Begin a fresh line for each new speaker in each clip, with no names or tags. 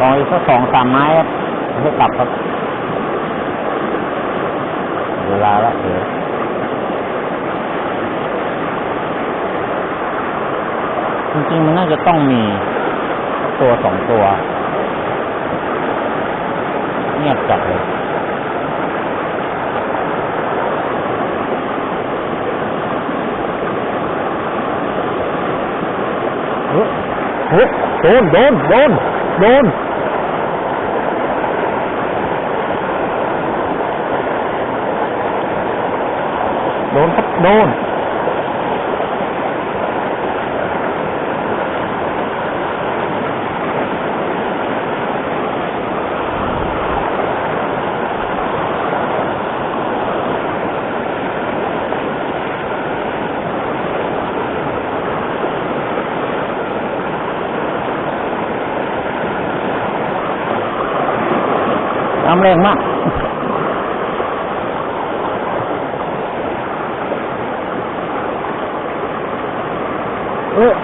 รออีกสักสองสามไม้ครับให้กลับครับเวลาละเดี๋ยวจริงๆมันน่าจะต้องมีตัวสองตัวเงียบจัดเลยเฮ้ยโดน โดน โดน โดน โดนครับโดนน้ำแรงมาก เออ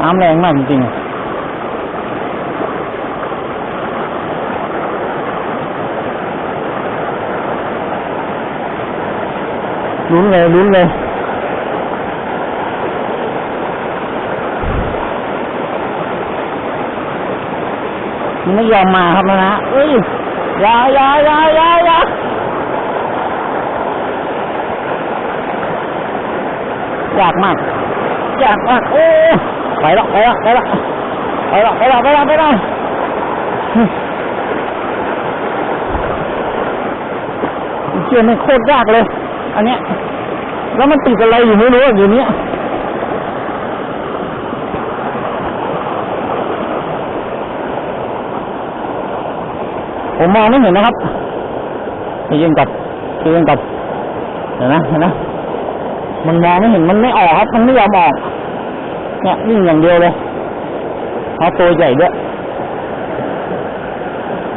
น้ำแรงมากจริงๆลุ้นเลยลุ้นเลย ไม่ยอมมาครับนะนะเอ้ยยาอยาอยาอยายาอยากมากอยากมากโอ้ไปละไปละไปละไปละไปละไปละไปละเชื่อไม่โคตรยากเลย อันเนี้ยแล้วมันติดอะไรอยู่ไม่รู้อยู่เนี้ย ผมมองไม่เห็นนะครับไปยืนกับไปยืนกับเห็นนะเห็นนะมันมองไม่เห็นมันไม่ออกครับ มันไม่ยอมออก เนี่ยวิ่งอย่างเดียวเลยเขาตัวใหญ่ด้วย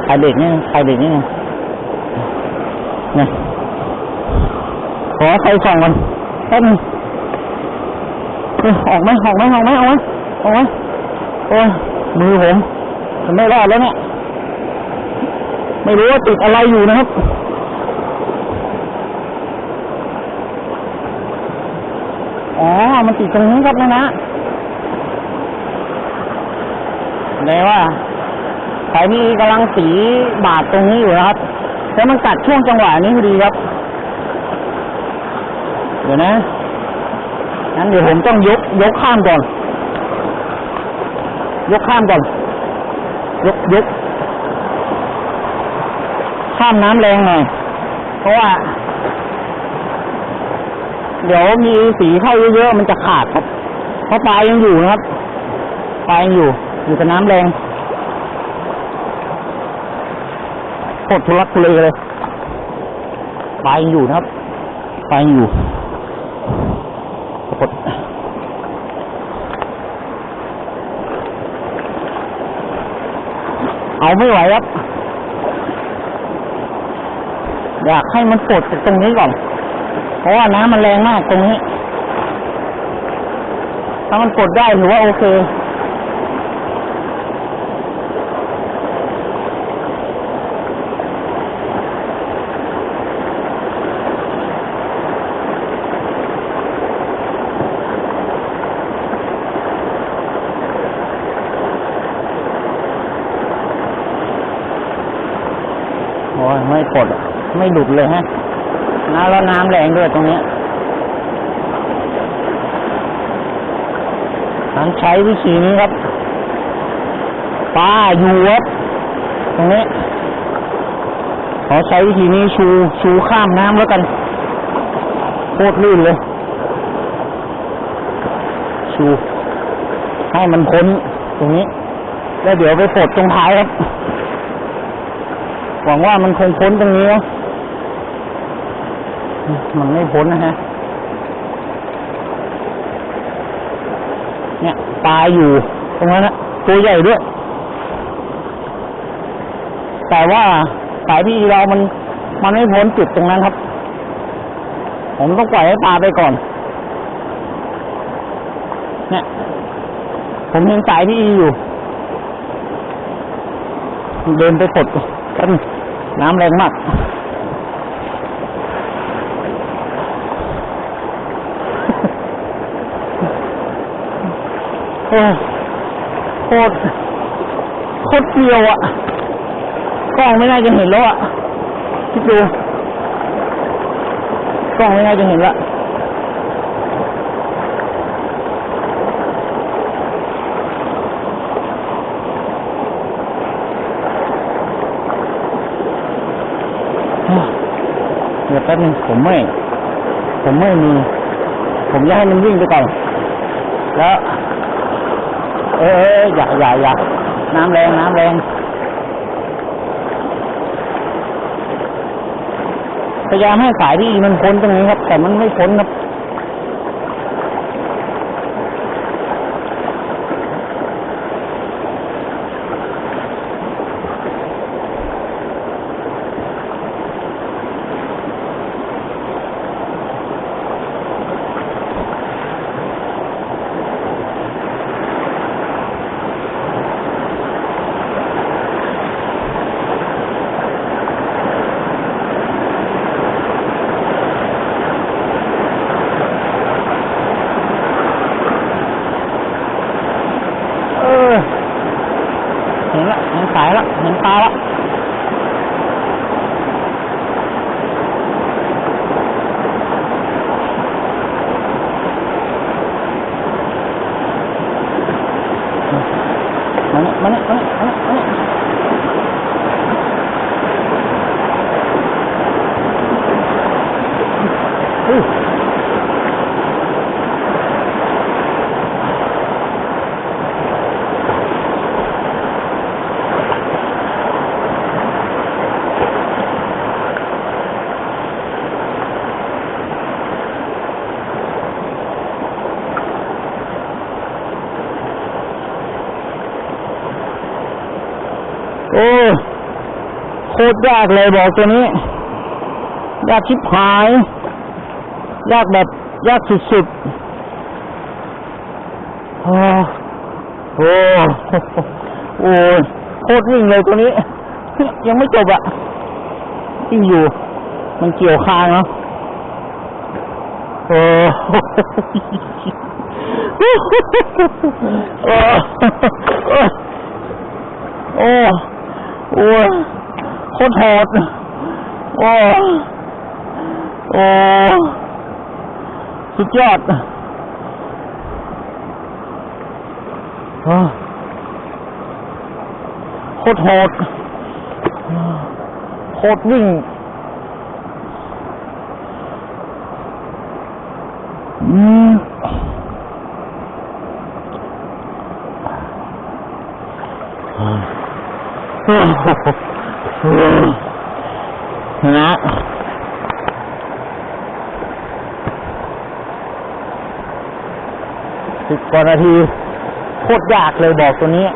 ใครเด็กเนี่ยใครเด็กเนี่ยเนี่ยขอใครส่องมันแป๊บนึงเอ้ยออกไหมออกไหมออกไหมออกไหมออกไหมโอ้ยมือผมมันไม่รอดแล้วเนี่ย ไม่รู้ว่าติดอะไรอยู่นะครับอ๋อ มันติดตรงนี้ครับนะนะเลยว่าใครที่กำลังสีบาดตรงนี้อยู่นะครับ แล้วมันกัดช่วงจังหวะนี้พอดีครับ เดี๋ยวนะ งั้นเดี๋ยวผมต้องยก ยกข้ามก่อน ยกข้ามก่อน ยกยก ข้ามน้ำแรงหน่อย เพราะว่า เดี๋ยวมีสีเข้าเยอะๆมันจะขาดครับ เพราะปลายยังอยู่นะครับ ปลายยังอยู่ อยู่กับน้ำแรงโคตรทุลักทุเลเลยปลายยังอยู่นะครับ ปลายยังอยู่กดเอาไม่ไหวครับ อยากให้มันปลดจากตรงนี้ก่อน เพราะว่าน้ำมันแรงมากตรงนี้ ถ้ามันปลดได้ถือว่าโอเคโอ้ไม่ปลดอะ ไม่หลุดเลยฮะน้ำแล้วน้ำแรงด้วยตรงเนี้ยฉันใช้วิธีนี้ครับปลาอยู่ครับตรงนี้ขอใช้วิธีนี้ชูชูข้ามน้ำแล้วกันโคตรลื่นเลย ชู ให้มันพ้นตรงนี้ แล้วเดี๋ยวไปปลดตรงท้ายครับ หวังว่ามันคงพ้นตรงนี้นะ มันไม่พ้นนะฮะ เนี่ยปลาอยู่ ตรงนั้นนะตัวใหญ่ด้วย แต่ว่าสายพี่เรามันมันไม่พ้นจุดตรงนั้นครับ ผมต้องปล่อยให้ปลาไปก่อน เนี่ย ผมเห็นสายพี่อยู่ เดินไปกดกันน้ำแรงมาก อ้โคตรโคตรเกลียวอะกล้องไม่น่าจะเห็นแล้วอะคิดดูกล้องไม่น่าจะเห็นละเดี๋ยวแป๊บนึงผมไม่ ผมไม่มี ผมจะให้มันวิ่งไปก่อนแล้ว เออเอออย่าอย่าอย่าน้ำแรงน้ำแรงพยายามให้สายที่มันพ้นตรงนี้ครับ แต่มันไม่พ้นครับ เออ เห็นละ เห็นสายละเห็นปลาละมาเนี่ยมาเนี่ยมาเนี่ยมาเนี่ยมาเนี่ยเฮ้ย โอ้โคตรยากเลยบอกตัวนี้ยากชิบหาย ยากแบบยากสุดๆโอ้โหโอ้โคตรวิ่งเลยตัวนี้ ยังไม่จบอะวิ่งอยู่ มันเกี่ยวคางเนาะโอ้โอ้โอ้ โอ้ยโคตรโหดโอ้โอ้สุดยอดโอ้โคตรโหดโคตรวิ่งอืม นะสิบกว่านาทีโคตรยากเลยบอกตัวนี้